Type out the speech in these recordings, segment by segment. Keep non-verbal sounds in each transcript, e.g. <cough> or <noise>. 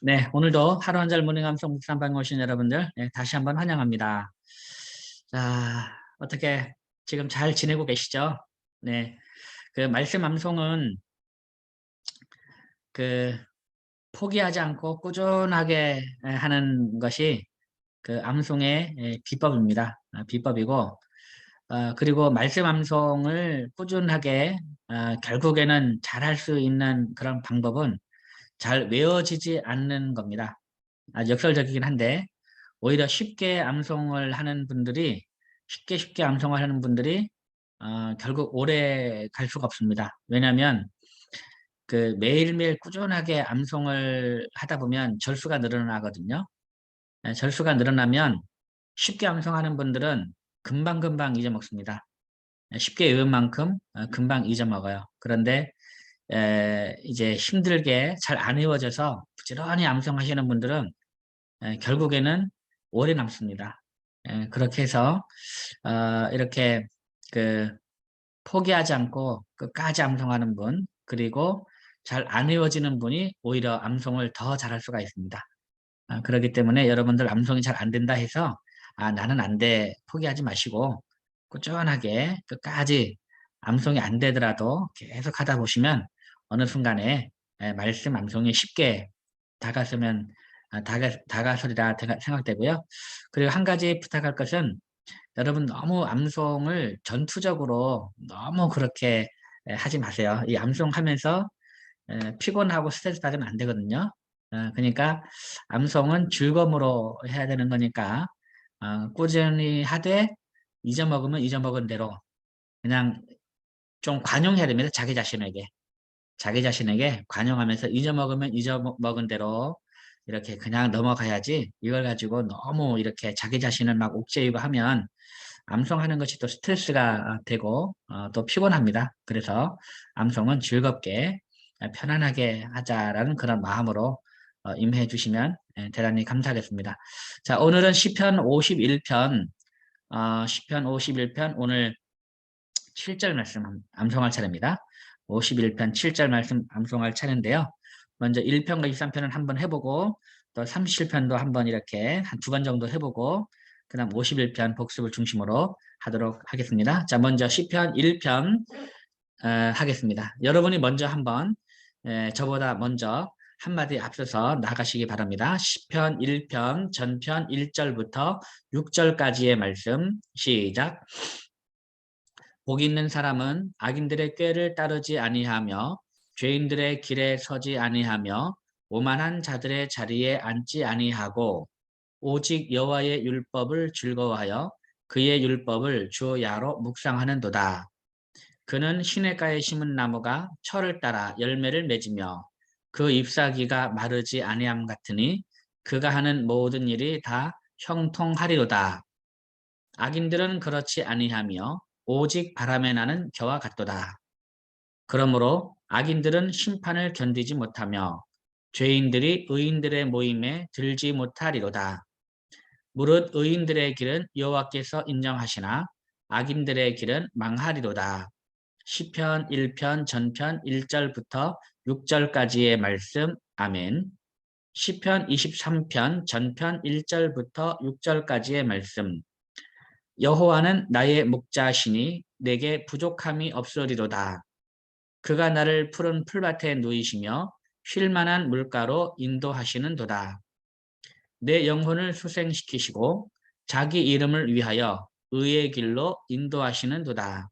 네, 오늘도 하루 한잘 모닝 감성 묵상방에 오신 여러분들 네, 다시 한번 환영합니다. 자, 어떻게 지금 잘 지내고 계시죠? 네, 그 말씀 암송은 그 포기하지 않고 꾸준하게 하는 것이 그 암송의 비법입니다. 아, 비법이고 어, 그리고 말씀 암송을 꾸준하게 어, 결국에는 잘할 수 있는 그런 방법은 잘 외워지지 않는 겁니다. 아주 역설적이긴 한데 오히려 쉽게 암송을 하는 분들이 쉽게 쉽게 암송을 하는 분들이 어, 결국 오래 갈 수가 없습니다. 왜냐하면 그 매일매일 꾸준하게 암송을 하다 보면 절수가 늘어나거든요. 네, 절수가 늘어나면 쉽게 암송하는 분들은 금방금방 잊어먹습니다. 네, 쉽게 외운 만큼 어, 금방 잊어먹어요. 그런데 이제 힘들게 잘 안 외워져서 부지런히 암송하시는 분들은 결국에는 오래 남습니다. 그렇게 해서 어, 이렇게 그 포기하지 않고 끝까지 암송하는 분 그리고 잘 안 외워지는 분이 오히려 암송을 더 잘할 수가 있습니다. 아, 그렇기 때문에 여러분들 암송이 잘 안 된다 해서 아 나는 안 돼 포기하지 마시고 꾸준하게 끝까지 암송이 안 되더라도 계속 하다 보시면 어느 순간에 말씀 암송이 쉽게 다가서면 아, 다가, 다가서리라 생각되고요. 그리고 한 가지 부탁할 것은 여러분 너무 암송을 전투적으로 너무 그렇게 하지 마세요. 이 암송하면서 피곤하고 스트레스 받으면 안 되거든요. 어, 그러니까 암송은 즐거움으로 해야 되는 거니까 어, 꾸준히 하되 잊어먹으면 잊어먹은 대로 그냥 좀 관용해야 됩니다. 자기 자신에게. 자기 자신에게 관용하면서 잊어먹으면 잊어먹은 대로 이렇게 그냥 넘어가야지 이걸 가지고 너무 이렇게 자기 자신을 막 옥죄이고 하면 암송하는 것이 또 스트레스가 되고 어, 또 피곤합니다. 그래서 암송은 즐겁게 편안하게 하자라는 그런 마음으로 어, 임해 주시면 예, 대단히 감사하겠습니다. 자 오늘은 시편 51편 어, 시편 51편 오늘 7절 말씀 암송할 차례입니다. 51편 7절 말씀 암송할 차례인데요. 먼저 1편과 23편은 한번 해보고 또 37편도 한번 이렇게 한 두 번 정도 해보고 그 다음 51편 복습을 중심으로 하도록 하겠습니다. 자 먼저 시편 1편 어, 하겠습니다. 여러분이 먼저 한번 에, 저보다 먼저 한마디 앞서서 나가시기 바랍니다. 시편 1편 전편 1절부터 6절까지의 말씀 시작 복 있는 사람은 악인들의 꾀를 따르지 아니하며 죄인들의 길에 서지 아니하며 오만한 자들의 자리에 앉지 아니하고 오직 여호와의 율법을 즐거워하여 그의 율법을 주야로 묵상하는도다. 그는 시냇가에 심은 나무가 철을 따라 열매를 맺으며 그 잎사귀가 마르지 아니함 같으니 그가 하는 모든 일이 다 형통하리로다. 악인들은 그렇지 아니하며 오직 바람에 나는 겨와 같도다. 그러므로 악인들은 심판을 견디지 못하며 죄인들이 의인들의 모임에 들지 못하리로다. 무릇 의인들의 길은 여호와께서 인정하시나 악인들의 길은 망하리로다. 시편 1편 전편 1절부터 6절까지의 말씀 아멘. 시편 23편 전편 1절부터 6절까지의 말씀 여호와는 나의 목자시니 내게 부족함이 없으리로다. 그가 나를 푸른 풀밭에 누이시며 쉴만한 물가로 인도하시는 도다. 내 영혼을 수생시키시고 자기 이름을 위하여 의의 길로 인도하시는 도다.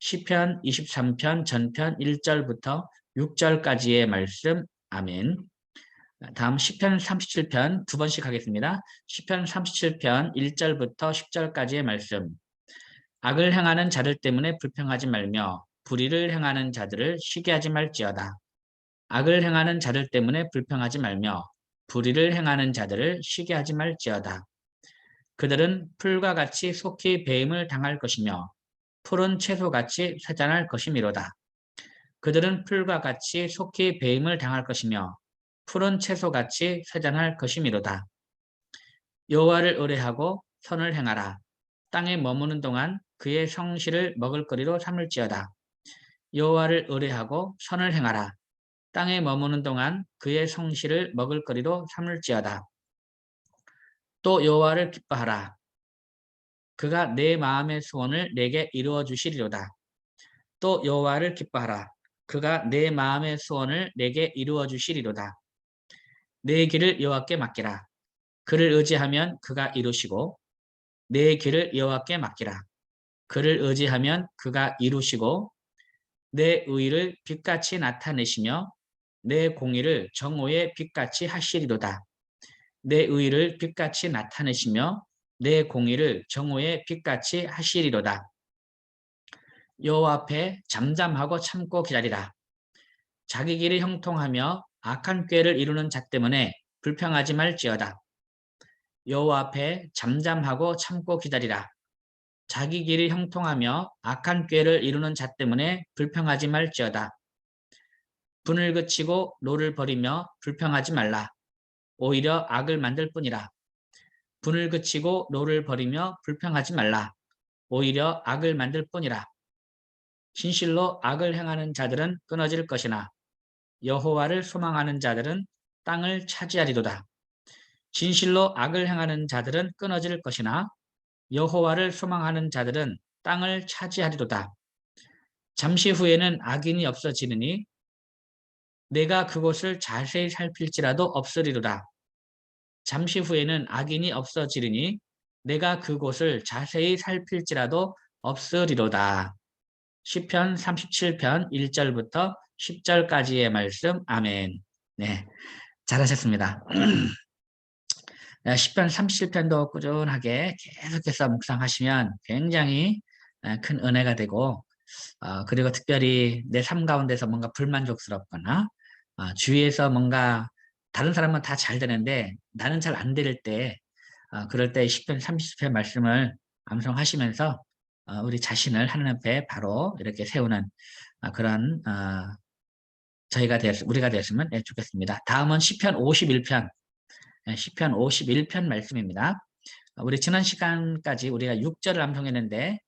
시편 23편 전편 1절부터 6절까지의 말씀 아멘. 다음 시편 37편 두 번씩 하겠습니다. 시편 37편 1절부터 10절까지의 말씀. 악을 행하는 자들 때문에 불평하지 말며 불의를 행하는 자들을 쉬게 하지 말지어다. 악을 행하는 자들 때문에 불평하지 말며 불의를 행하는 자들을 시기 하지 말지어다. 그들은 풀과 같이 속히 배임을 당할 것이며 푸른 채소같이 쇠잔할 것이미로다. 그들은 풀과 같이 속히 배임을 당할 것이며 푸른 채소같이 쇠잔할 것이미로다. 여호와를 의뢰하고 선을 행하라. 땅에 머무는 동안 그의 성실을 먹을거리로 삼을지어다. 여호와를 의뢰하고 선을 행하라. 땅에 머무는 동안 그의 성실을 먹을거리로 삼을지어다. 또 여호와를 기뻐하라. 그가 내 마음의 소원을 내게 이루어 주시리로다. 또 여호와를 기뻐하라. 그가 내 마음의 소원을 내게 이루어 주시리로다. 내 길을 여호와께 맡기라. 그를 의지하면 그가 이루시고 내 길을 여호와께 맡기라. 그를 의지하면 그가 이루시고 내 의를 빛같이 나타내시며 내 공의를 정오의 빛같이 하시리로다. 내 의를 빛같이 나타내시며 내 공의를 정오의 빛같이 하시리로다. 여호와 앞에 잠잠하고 참고 기다리라. 자기 길을 형통하며 악한 꾀를 이루는 자 때문에 불평하지 말지어다. 여호와 앞에 잠잠하고 참고 기다리라. 자기 길을 형통하며 악한 꾀를 이루는 자 때문에 불평하지 말지어다. 분을 그치고 노를 버리며 불평하지 말라. 오히려 악을 만들 뿐이라. 분을 그치고 노를 버리며 불평하지 말라. 오히려 악을 만들 뿐이라. 진실로 악을 행하는 자들은 끊어질 것이나 여호와를 소망하는 자들은 땅을 차지하리도다. 진실로 악을 행하는 자들은 끊어질 것이나 여호와를 소망하는 자들은 땅을 차지하리로다. 잠시 후에는 악인이 없어지느니 내가 그곳을 자세히 살필지라도 없으리로다. 잠시 후에는 악인이 없어지리니 내가 그곳을 자세히 살필지라도 없으리로다. 시편 37편 1절부터 10절까지의 말씀 아멘. 네, 잘하셨습니다. 네, <clears throat> 시편 37편도 꾸준하게 계속해서 묵상하시면 굉장히 큰 은혜가 되고 어, 그리고 특별히 내 삶 가운데서 뭔가 불만족스럽거나 어, 주위에서 뭔가 다른 사람은 다 잘 되는데 나는 잘 안 될 때, 어, 그럴 때 10편, 30편 말씀을 암송하시면서 어, 우리 자신을 하나님 앞에 바로 이렇게 세우는 어, 그런 어, 저희가 되었, 우리가 되었으면 네, 좋겠습니다. 다음은 10편 51편, 네, 10편 51편 말씀입니다. 어, 우리 지난 시간까지 우리가 6절을 암송했는데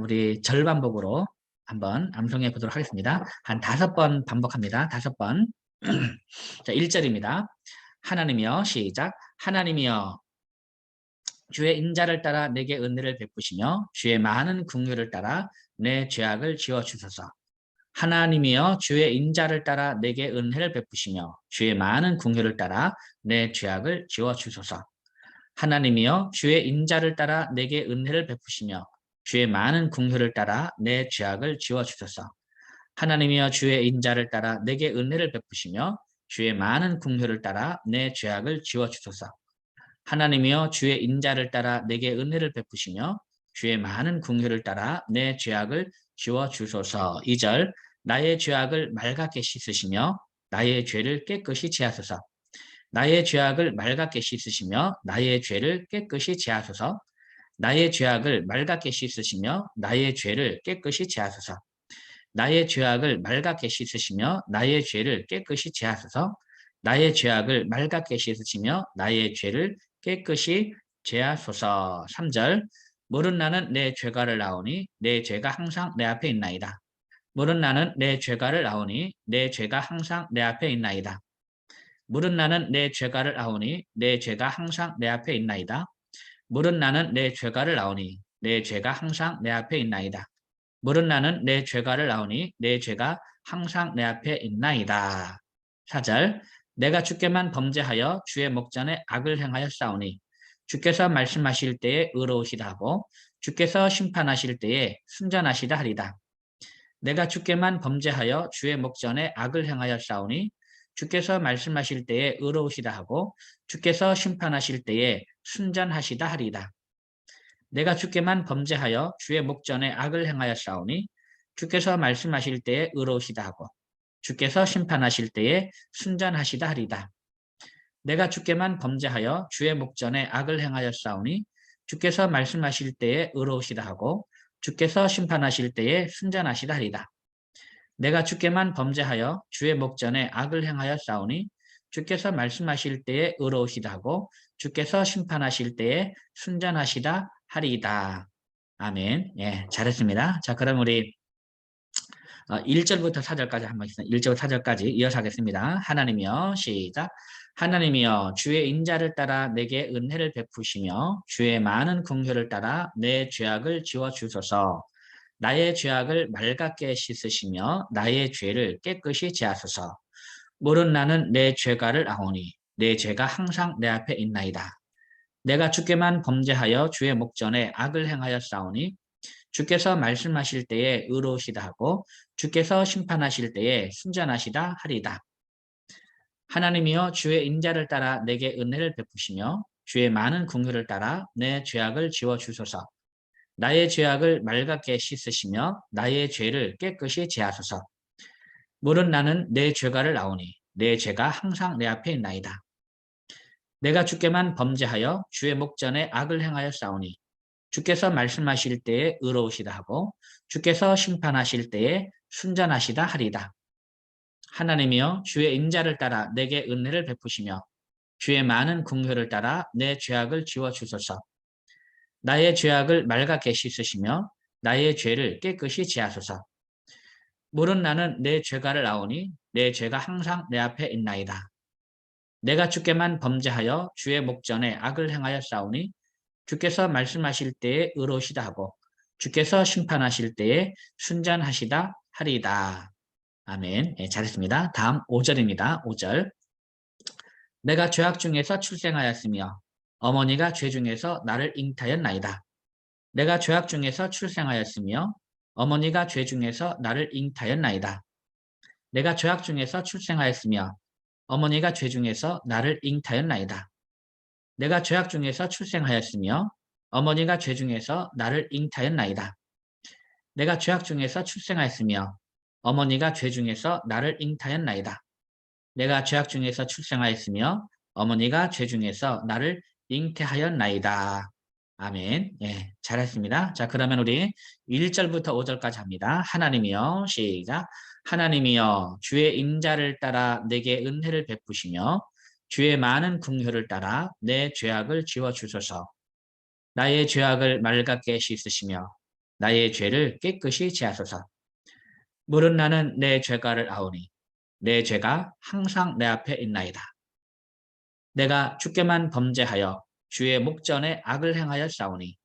우리 절반복으로 한번 암송해 보도록 하겠습니다. 한 다섯 번 반복합니다. 다섯 번. <clears throat> 자, 1절입니다. 하나님이여 시작. 하나님이여 주의 인자를 따라 내게 은혜를 베푸시며 주의 많은 궁유를 따라 내 죄악을 지워 주소서. 하나님이여 주의 인자를 따라 내게 은혜를 베푸시며 주의 많은 궁유를 따라 내 죄악을 지워 주소서. 하나님이여 주의 인자를 따라 내게 은혜를 베푸시며 주의 많은 궁유를 따라 내 죄악을 지워 주소서. 하나님이여 주의 인자를 따라 내게 은혜를 베푸시며 주의 많은 궁유를 따라 내 죄악을 지워 주소서. 하나님이여 주의 인자를 따라 내게 은혜를 베푸시며 주의 많은 궁유를 따라 내 죄악을 지워 주소서. 2절 나의 죄악을 맑게 씻으시며 나의 죄를 깨끗이 제하소서. 나의 죄악을 맑게 씻으시며 나의 죄를 깨끗이 제하소서. 나의 죄악을 맑게 씻으시며 나의 죄를 깨끗이 제하소서. 나의 죄악을 맑게 씻으시며 나의 죄를 깨끗이 제하소서. 나의 죄악을 맑게 씻으시며 나의 죄를 깨끗이 제하소서. 3절. 물은 나는 내 죄가를 나오니 내 죄가 항상 내 앞에 있나이다. 물은 나는 내 죄가를 나오니 내 죄가 항상 내 앞에 있나이다. 물은 나는 내 죄가를 나오니 내 죄가 항상 내 앞에 있나이다. 물은 나는 내 죄가를 나오니 내 죄가 항상 내 앞에 있나이다 물은 나는 내 죄가를 나오니 내 죄가 항상 내 앞에 있나이다. 4절 내가 주께만 범죄하여 주의 목전에 악을 행하여 싸우니 주께서 말씀하실 때에 의로우시다 하고 주께서 심판하실 때에 순전하시다 하리다. 내가 주께만 범죄하여 주의 목전에 악을 행하여 싸우니 주께서 말씀하실 때에 의로우시다 하고 주께서 심판하실 때에 순전하시다 하리다. 내가 주께만 범죄하여 주의 목전에 악을 행하여 싸우니 주께서 말씀하실 때에 의로우시다 하고 주께서 심판하실 때에 순전하시다 하리다. 내가 주께만 범죄하여 주의 목전에 악을 행하였사오니 주께서 말씀하실 때에 의로우시다 하고 주께서 심판하실 때에 순전하시다 하리다. 내가 주께만 범죄하여 주의 목전에 악을 행하였사오니 주께서 말씀하실 때에 의로우시다 하고 주께서 심판하실 때에 순전하시다 하리이다. 아멘. 예, 잘했습니다. 자, 그럼 우리 1절부터 4절까지 한번 있습니다. 1절 4절까지 이어서 하겠습니다. 하나님이여 시작. 하나님이여 주의 인자를 따라 내게 은혜를 베푸시며 주의 많은 긍휼을 따라 내 죄악을 지워 주소서. 나의 죄악을 맑게 씻으시며 나의 죄를 깨끗이 제하소서. 물은 나는 내 죄가를 아오니 내 죄가 항상 내 앞에 있나이다. 내가 주께만 범죄하여 주의 목전에 악을 행하였사오니 주께서 말씀하실 때에 의로우시다 하고 주께서 심판하실 때에 순전하시다 하리다. 하나님이여 주의 인자를 따라 내게 은혜를 베푸시며 주의 많은 궁유를 따라 내 죄악을 지워 주소서. 나의 죄악을 맑게 씻으시며 나의 죄를 깨끗이 제하소서. 물은 나는 내 죄가를 나오니 내 죄가 항상 내 앞에 있나이다. 내가 주께만 범죄하여 주의 목전에 악을 행하여 싸우니 주께서 말씀하실 때에 의로우시다 하고 주께서 심판하실 때에 순전하시다 하리다. 하나님이여 주의 인자를 따라 내게 은혜를 베푸시며 주의 많은 궁효를 따라 내 죄악을 지워 주소서. 나의 죄악을 맑게 씻으시며 나의 죄를 깨끗이 지하소서. 물은 나는 내 죄가를 나오니 내 죄가 항상 내 앞에 있나이다. 내가 주께만 범죄하여 주의 목전에 악을 행하여 싸우니 주께서 말씀하실 때에 의로우시다 하고 주께서 심판하실 때에 순전하시다 하리이다. 아멘. 네, 잘했습니다. 다음 5절입니다. 5절. 내가 죄악 중에서 출생하였으며 어머니가 죄 중에서 나를 잉타였나이다. 내가 죄악 중에서 출생하였으며 어머니가 죄 중에서 나를 잉타였나이다. 내가 죄악 중에서 출생하였으며 어머니가 죄 중에서 나를 잉타였나이다. 내가 죄악 중에서 출생하였으며 어머니가 죄 중에서 나를 잉타였나이다. 내가 죄악 중에서 출생하였으며 어머니가 죄 중에서 나를 잉타였나이다. 내가 죄악 중에서 출생하였으며 어머니가 죄 중에서 나를 잉태하였나이다. 아멘. 예, 잘했습니다. 자, 그러면 우리 1절부터 5절까지 합니다. 하나님이여, 시작. 하나님이여, 주의 인자를 따라 내게 은혜를 베푸시며 주의 많은 긍휼을 따라 내 죄악을 지워 주소서. 나의 죄악을 맑게 씻으시며 나의 죄를 깨끗이 지하소서. 물은 나는 내 죄가를 아오니 내 죄가 항상 내 앞에 있나이다. 내가 주께만 범죄하여 주의 목전에 악을 행하여 싸우니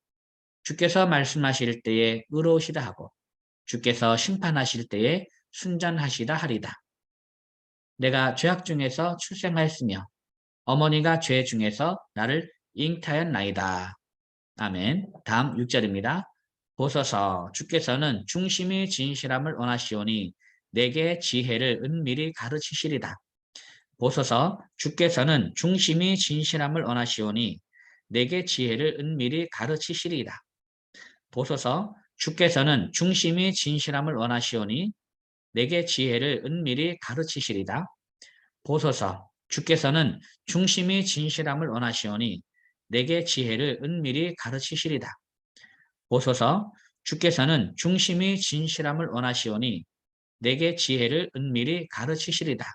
주께서 말씀하실 때에 의로우시다 하고 주께서 심판하실 때에 순전하시다 하리다. 내가 죄악 중에서 출생하였으며 어머니가 죄 중에서 나를 잉타였나이다. 아멘. 다음 6절입니다. 보소서 주께서는 중심이 진실함을 원하시오니 내게 지혜를 은밀히 가르치시리다. 보소서 주께서는 중심이 진실함을 원하시오니 내게 지혜를 은밀히 가르치시리이다. 보소서 주께서는 중심이 진실함을 원하시오니 내게 지혜를 은밀히 가르치시리다. 보소서 주께서는 중심이 진실함을 원하시오니 내게 지혜를 은밀히 가르치시리다. 보소서 주께서는 중심이 진실함을 원하시오니 내게 지혜를 은밀히 가르치시리다.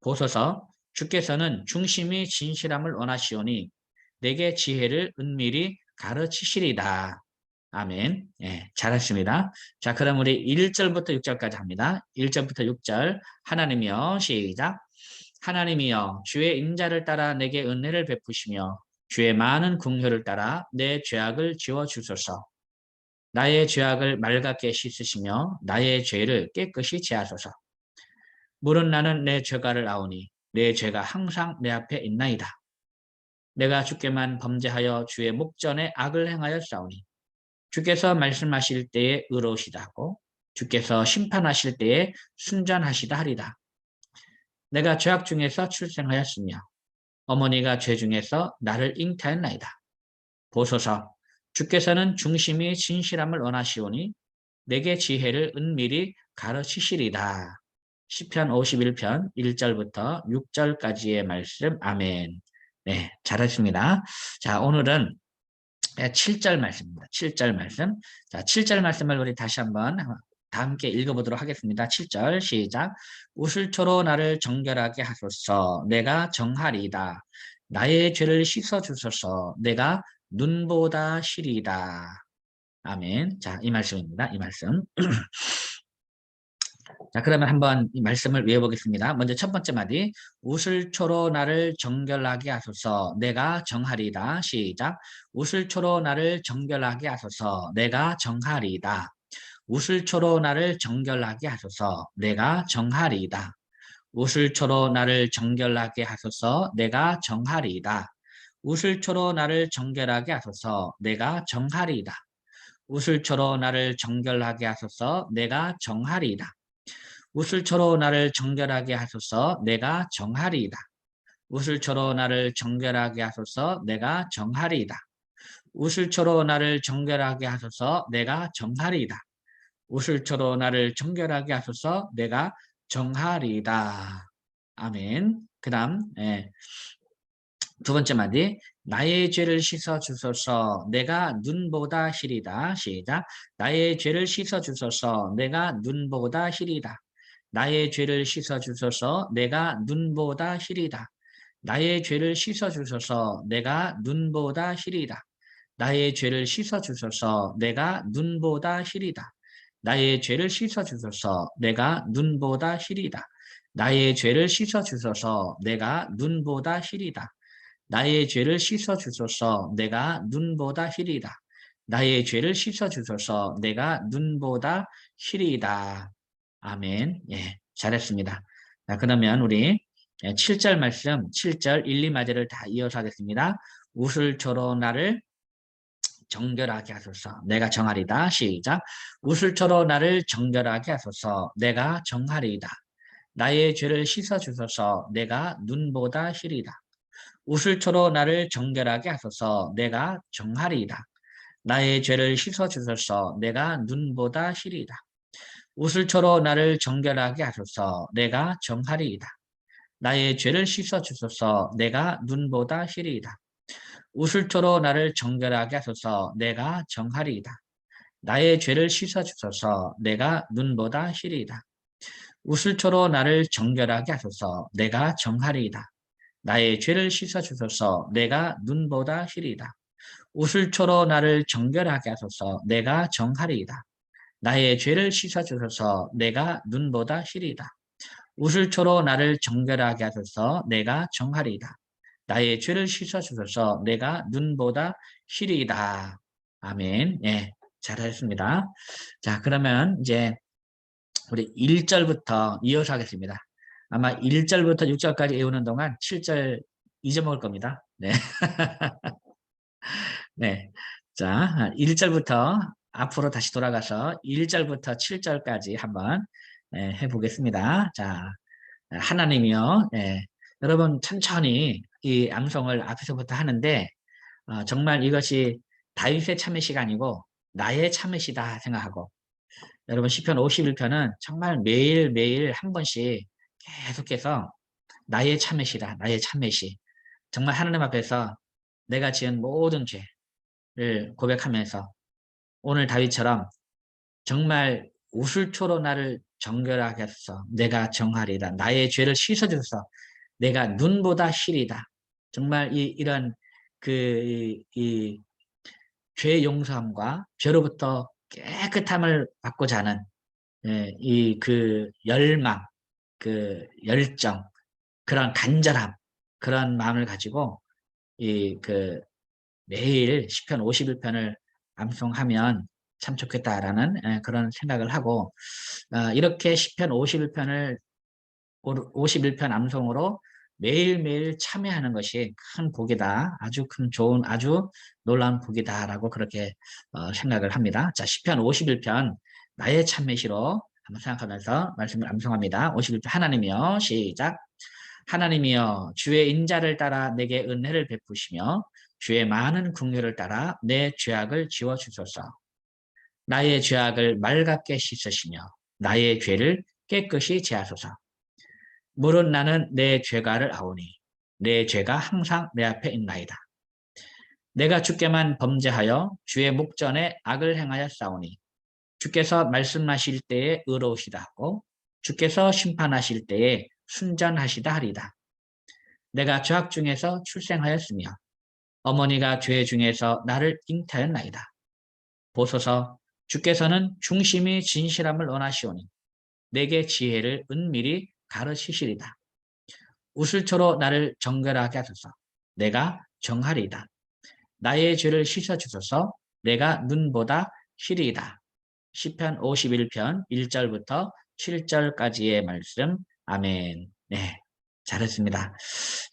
보소서 주께서는 중심이 진실함을 원하시오니 내게 지혜를 은밀히 가르치시리다. 아멘. 예, 잘하십니다. 자, 그럼 우리 1절부터 6절까지 합니다. 1절부터 6절. 하나님이여, 시작. 하나님이여, 주의 인자를 따라 내게 은혜를 베푸시며 주의 많은 궁혈을 따라 내 죄악을 지워 주소서. 나의 죄악을 맑게 씻으시며 나의 죄를 깨끗이 제하소서. 물은 나는 내 죄가를 아오니 내 죄가 항상 내 앞에 있나이다. 내가 주께만 범죄하여 주의 목전에 악을 행하여 싸우니 주께서 말씀하실 때에 의로우시다 하고 주께서 심판하실 때에 순전하시다 하리다. 내가 죄악 중에서 출생하였으며 어머니가 죄 중에서 나를 잉태했나이다. 보소서 주께서는 중심이 진실함을 원하시오니 내게 지혜를 은밀히 가르치시리다. 시편 51편 1절부터 6절까지의 말씀 아멘. 네, 잘하십니다. 자, 오늘은 7절 말씀입니다. 7절 말씀. 자, 7절 말씀을 우리 다시 한번 다 함께 읽어보도록 하겠습니다. 7절 시작. 우슬초로 나를 정결하게 하소서. 내가 정하리이다. 나의 죄를 씻어 주소서. 내가 눈보다 시리이다. 아멘. 자, 이 말씀입니다. 이 말씀. <clears throat> 자, 그러면 한번 이 말씀을 외워보겠습니다. 먼저 첫 번째 마디. 우슬초로 나를 정결하게 하소서. 내가 정하리이다. 시작. 우슬초로 나를 정결하게 하소서. 내가 정하리이다. 우슬초로 나를 정결하게 하소서. 내가 정하리이다. 우슬초로 나를 정결하게 하소서. 내가 정하리이다. 우슬초로 나를 정결하게 하소서. 내가 정하리이다. 우슬초로 나를 정결하게 하소서. 내가 정하리이다. 우슬초로 나를 정결하게 하소서 내가 정하리이다. 우슬초로 나를 정결하게 하소서 내가 정하리이다. 우슬초로 나를 정결하게 하소서 내가 정하리이다. 우슬초로 나를 정결하게 하소서 내가 정하리이다. 아멘. 그 다음 예. 두 번째 마디 나의 죄를 씻어 주소서 내가 눈보다 시리다 시작 나의 죄를 씻어 주소서 내가 눈보다 시리다 나의 죄를 씻어 주소서 내가 눈보다 시리다. 나의 죄를 씻어 주소서 내가 눈보다 시리다. 나의 죄를 씻어 주소서 내가 눈보다 시리다. 나의 죄를 씻어 주소서 내가 눈보다 시리다. 나의 죄를 씻어 주소서 내가 눈보다 시리다. 나의 죄를 씻어 주소서 내가 눈보다 시리다. 나의 죄를 씻어 주소서 내가 눈보다 시리다. 아멘. 예, 잘했습니다. 자, 그러면 우리 7절 말씀, 7절 1, 2마디를 다 이어서 하겠습니다. 우슬초로 나를 정결하게 하소서. 내가 정하리다. 시작. 우슬초로 나를 정결하게 하소서. 내가 정하리다. 나의 죄를 씻어 주소서. 내가 눈보다 시리다. 우슬초로 나를 정결하게 하소서. 내가 정하리다. 나의 죄를 씻어 주소서. 내가 눈보다 시리다. 우슬초로 나를 정결하게 하소서 내가 정하리이다. 나의 죄를 씻어 주소서 내가 눈보다 시리이다. 우슬초로 나를 정결하게 하소서 내가 정하리이다. 나의 죄를 씻어 주소서 내가 눈보다 시리이다. 우슬초로 나를 정결하게 하소서 내가 정하리이다. 나의 죄를 씻어 주소서 내가 눈보다 시리이다. 우슬초로 나를 정결하게 하소서 내가 정하리이다. 나의 죄를 씻어주소서 내가 눈보다 시리다. 우슬초로 나를 정결하게 하소서 내가 정하리이다. 나의 죄를 씻어주소서 내가 눈보다 시리이다. 아멘. 예, 잘하셨습니다. 자, 그러면 이제 우리 1절부터 이어서 하겠습니다. 아마 1절부터 6절까지 외우는 동안 7절 잊어먹을 겁니다. 네. <laughs> 네. 자, 1절부터 앞으로 다시 돌아가서 1절부터 7절까지 한번 예, 해보겠습니다. 자, 하나님이요. 예, 여러분 천천히 이 암송을 앞에서부터 하는데 어, 정말 이것이 다윗의 참회시가 아니고 나의 참회시다 생각하고 여러분 시편 51편은 정말 매일매일 한 번씩 계속해서 나의 참회시다. 나의 참회시. 정말 하나님 앞에서 내가 지은 모든 죄를 고백하면서 오늘 다윗처럼 정말 우슬초로 나를 정결하게 해서 내가 정하리다. 나의 죄를 씻어줘서 내가 눈보다 실이다. 정말 이, 이런 그, 이, 죄 용서함과 죄로부터 깨끗함을 받고자 하는 예, 이그 열망, 그 열정, 그런 간절함, 그런 마음을 가지고 이 그 매일 시편 51편을 암송하면 참 좋겠다라는 예, 그런 생각을 하고 어, 이렇게 10편 51편을 51편 암송으로 매일매일 참여하는 것이 큰 복이다. 아주 큰 좋은 아주 놀라운 복이다라고 그렇게 어, 생각을 합니다. 자, 10편 51편 나의 참매시로 한번 생각하면서 말씀을 암송합니다. 51편 하나님이여 시작 하나님이여 주의 인자를 따라 내게 은혜를 베푸시며 주의 많은 궁유를 따라 내 죄악을 지워 주소서. 나의 죄악을 맑게 씻으시며 나의 죄를 깨끗이 제하소서. 물은 나는 내 죄가를 아오니 내 죄가 항상 내 앞에 있나이다. 내가 주께만 범죄하여 주의 목전에 악을 행하여 싸우니 주께서 말씀하실 때에 의로우시다 하고 주께서 심판하실 때에 순전하시다 하리다. 내가 죄악 중에서 출생하였으며 어머니가 죄 중에서 나를 잉태하였나이다. 보소서 주께서는 중심이 진실함을 원하시오니 내게 지혜를 은밀히 가르치시리다. 우슬초로 나를 정결하게 하소서 내가 정하리이다. 나의 죄를 씻어주소서 내가 눈보다 희리이다. 시편 51편 1절부터 7절까지의 말씀 아멘 네 잘했습니다.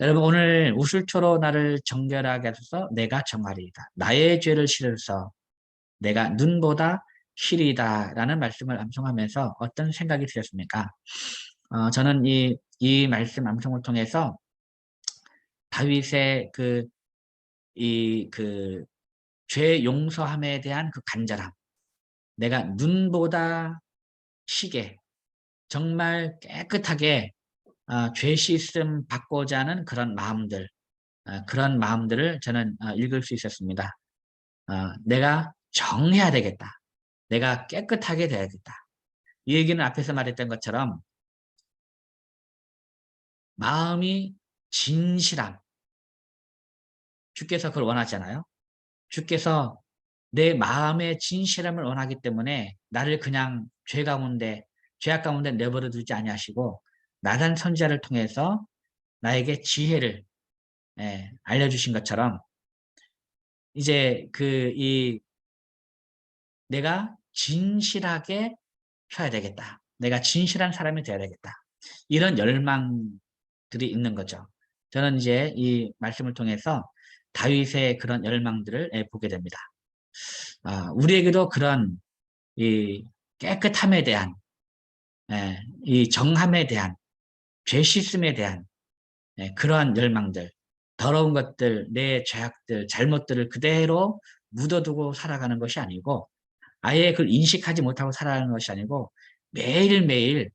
여러분 오늘 우슬초로 나를 정결하게 하소서 내가 정하리이다. 나의 죄를 씻어서 내가 눈보다 희리이다 라는 말씀을 암송하면서 어떤 생각이 드셨습니까? 어, 저는 이, 이 말씀 암송을 통해서 다윗의 그 이 그 죄 용서함에 대한 그 간절함 내가 눈보다 시게 정말 깨끗하게 어, 죄 씻음 받고자 하는 그런 마음들 어, 그런 마음들을 저는 어, 읽을 수 있었습니다. 어, 내가 정해야 되겠다. 내가 깨끗하게 돼야겠다. 이 얘기는 앞에서 말했던 것처럼 마음이 진실함 주께서 그걸 원하잖아요. 주께서 내 마음의 진실함을 원하기 때문에 나를 그냥 죄 가운데 죄악 가운데 내버려 두지 아니하시고 나단 선지자를 통해서 나에게 지혜를 예, 알려주신 것처럼 이제 그 이 내가 진실하게 펴야 되겠다. 내가 진실한 사람이 되어야 되겠다. 이런 열망들이 있는 거죠. 저는 이제 이 말씀을 통해서 다윗의 그런 열망들을 예, 보게 됩니다. 아, 우리에게도 그런 이 깨끗함에 대한 예, 이 정함에 대한 죄 씻음에 대한 예, 그러한 열망들 더러운 것들 내 죄악들 잘못들을 그대로 묻어두고 살아가는 것이 아니고 아예 그걸 인식하지 못하고 살아가는 것이 아니고 매일매일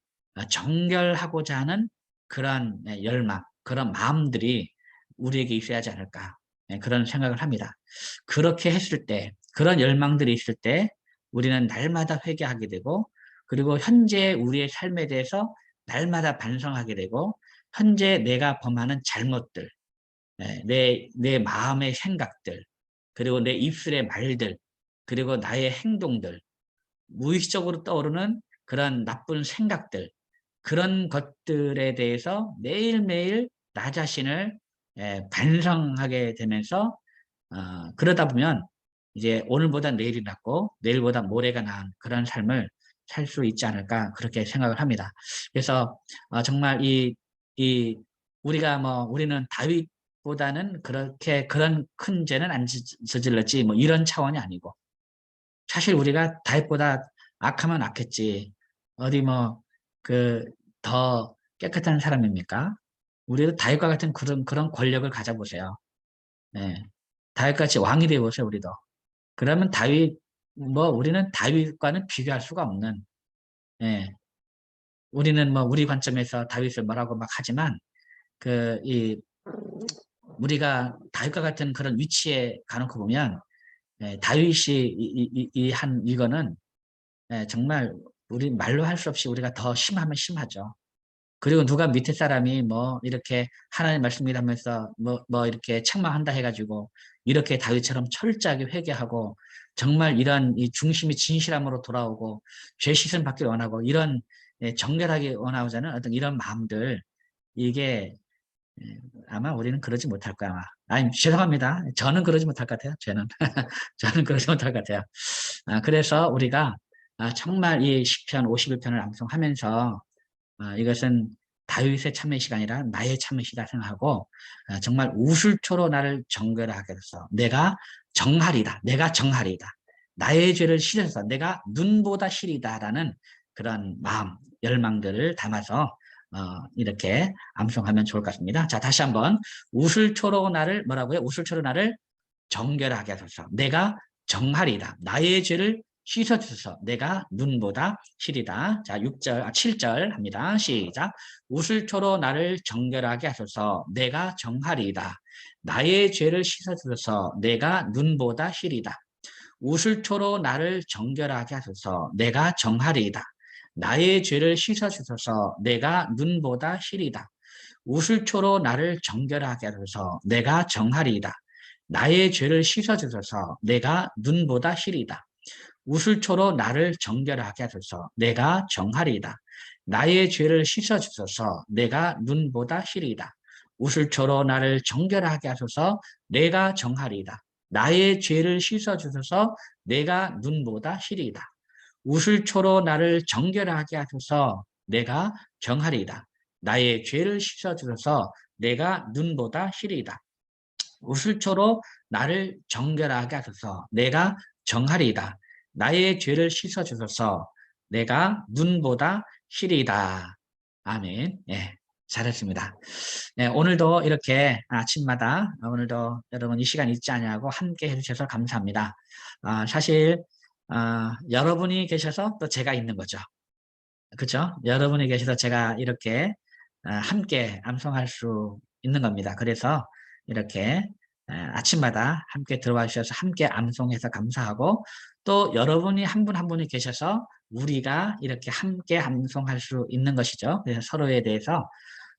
정결하고자 하는 그런 예, 열망 그런 마음들이 우리에게 있어야 하지 않을까 그런 생각을 합니다. 그렇게 했을 때 그런 열망들이 있을 때 우리는 날마다 회개하게 되고 그리고 현재 우리의 삶에 대해서 날마다 반성하게 되고 현재 내가 범하는 잘못들 예, 내, 내 마음의 생각들 그리고 내 입술의 말들 그리고 나의 행동들 무의식적으로 떠오르는 그런 나쁜 생각들 그런 것들에 대해서 매일매일 나 자신을 예, 반성하게 되면서 어, 그러다 보면 이제 오늘보다 내일이 낫고 내일보다 모레가 나은 그런 삶을 살 수 있지 않을까 그렇게 생각을 합니다. 그래서 어, 정말 이, 이 우리가 뭐 우리는 다윗보다는 그렇게 그런 큰 죄는 안 저질렀지 뭐 이런 차원이 아니고 사실 우리가 다윗보다 악하면 악했지 어디 뭐 그 더 깨끗한 사람입니까? 우리도 다윗과 같은 그런 그런 권력을 가져보세요. 네. 다윗같이 왕이 되어보세요 우리도. 그러면 다윗 뭐 우리는 다윗과는 비교할 수가 없는 예. 우리는 뭐 우리 관점에서 다윗을 뭐라고 막 하지만 그 이 우리가 다윗과 같은 그런 위치에 가놓고 보면 예, 다윗이 이한 이거는 예, 정말 우리 말로 할 수 없이 우리가 더 심하면 심하죠. 그리고 누가 밑에 사람이 뭐 이렇게 하나님 말씀이라면서 뭐, 뭐 이렇게 책망한다 해가지고 이렇게 다윗처럼 철저하게 회개하고 정말 이런 이 중심이 진실함으로 돌아오고 죄 씻음 받길 원하고 이런 예, 정결하게 원하고자는 어떤 이런 마음들 이게 예, 아마 우리는 그러지 못할 거야. 아니 죄송합니다. 저는 그러지 못할 것 같아요 저는. <laughs> 저는 그러지 못할 것 같아요. 아, 그래서 우리가 아, 정말 이 시편 51편을 암송하면서 아, 이것은 다윗의 참회시가 아니라 나의 참회시다 생각하고 아, 정말 우술초로 나를 정결하게 해서 내가 정하리다 내가 정하리다 나의 죄를 실어서 내가 눈보다 실이다라는 그런 마음 열망들을 담아서 어, 이렇게 암송하면 좋을 것 같습니다. 자 다시 한번 우술초로 나를 뭐라고요? 우술초로 나를 정결하게 하소서 내가 정하리다 나의 죄를 씻어주소서 내가 눈보다 시리다. 자 6절 아 7절 합니다. 시작 우슬초로 나를 정결하게 하소서 내가 정하리이다. 나의 죄를 씻어주소서 내가 눈보다 시리다. 우슬초로 나를 정결하게 하소서 내가 정하리이다. 나의 죄를 씻어주소서 내가 눈보다 시리다. 우슬초로 나를 정결하게 하소서 내가 정하리이다. 나의 죄를 씻어주소서 내가 눈보다 시리다. 우슬초로 나를 정결하게 하소서 내가 정하리이다. 나의 죄를 씻어주소서 내가 눈보다 시리다. 우슬초로 나를 정결하게 하소서 내가 정하리이다. 나의 죄를 씻어주소서 내가 눈보다 시리다. 우슬초로 나를 정결하게 하소서 내가 정하리이다. 나의 죄를 씻어주소서 내가 눈보다 시리다. 우슬초로 나를 정결하게 하소서 내가 정하리이다. 나의 죄를 씻어주소서 내가 눈보다 시리다. 아멘. 예, 잘했습니다. 예, 오늘도 이렇게 아침마다 오늘도 여러분 이 시간 잊지 않냐고 함께 해주셔서 감사합니다. 아, 사실 아, 여러분이 계셔서 또 제가 있는 거죠. 그렇죠? 여러분이 계셔서 제가 이렇게 아, 함께 암송할 수 있는 겁니다. 그래서 이렇게 아, 아침마다 함께 들어와 주셔서 함께 암송해서 감사하고 또 여러분이 한분한 분이 계셔서 우리가 이렇게 함께 암송할 수 있는 것이죠. 그래서 서로에 대해서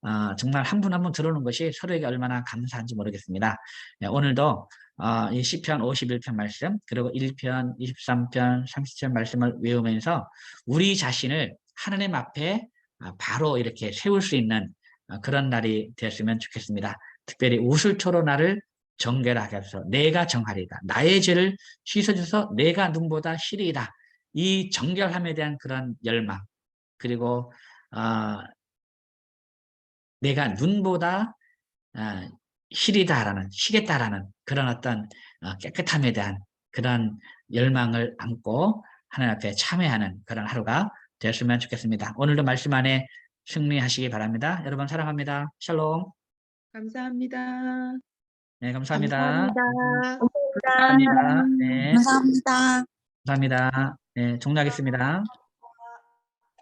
어, 정말 한 분 한 분 들어오는 것이 서로에게 얼마나 감사한지 모르겠습니다. 네, 오늘도 어, 이 시편 51편 말씀 그리고 1편, 23편, 30편 말씀을 외우면서 우리 자신을 하나님 앞에 아, 바로 이렇게 세울 수 있는 어, 그런 날이 되었으면 좋겠습니다. 특별히 우슬초로 나를 정결하게 하소서 내가 정하리이다. 나의 죄를 씻어줘서 내가 눈보다 시리이다. 이 정결함에 대한 그런 열망 그리고 어, 내가 눈보다 어, 시리다라는 시겠다라는 그런 어떤 어, 깨끗함에 대한 그런 열망을 안고 하나님 앞에 참여하는 그런 하루가 되었으면 좋겠습니다. 오늘도 말씀 안에 승리하시기 바랍니다. 여러분 사랑합니다. 샬롬. 감사합니다. 네, 감사합니다. 감사합니다. 감사합니다. 네, 감사합니다. 감사합니다. 네, 종료하겠습니다.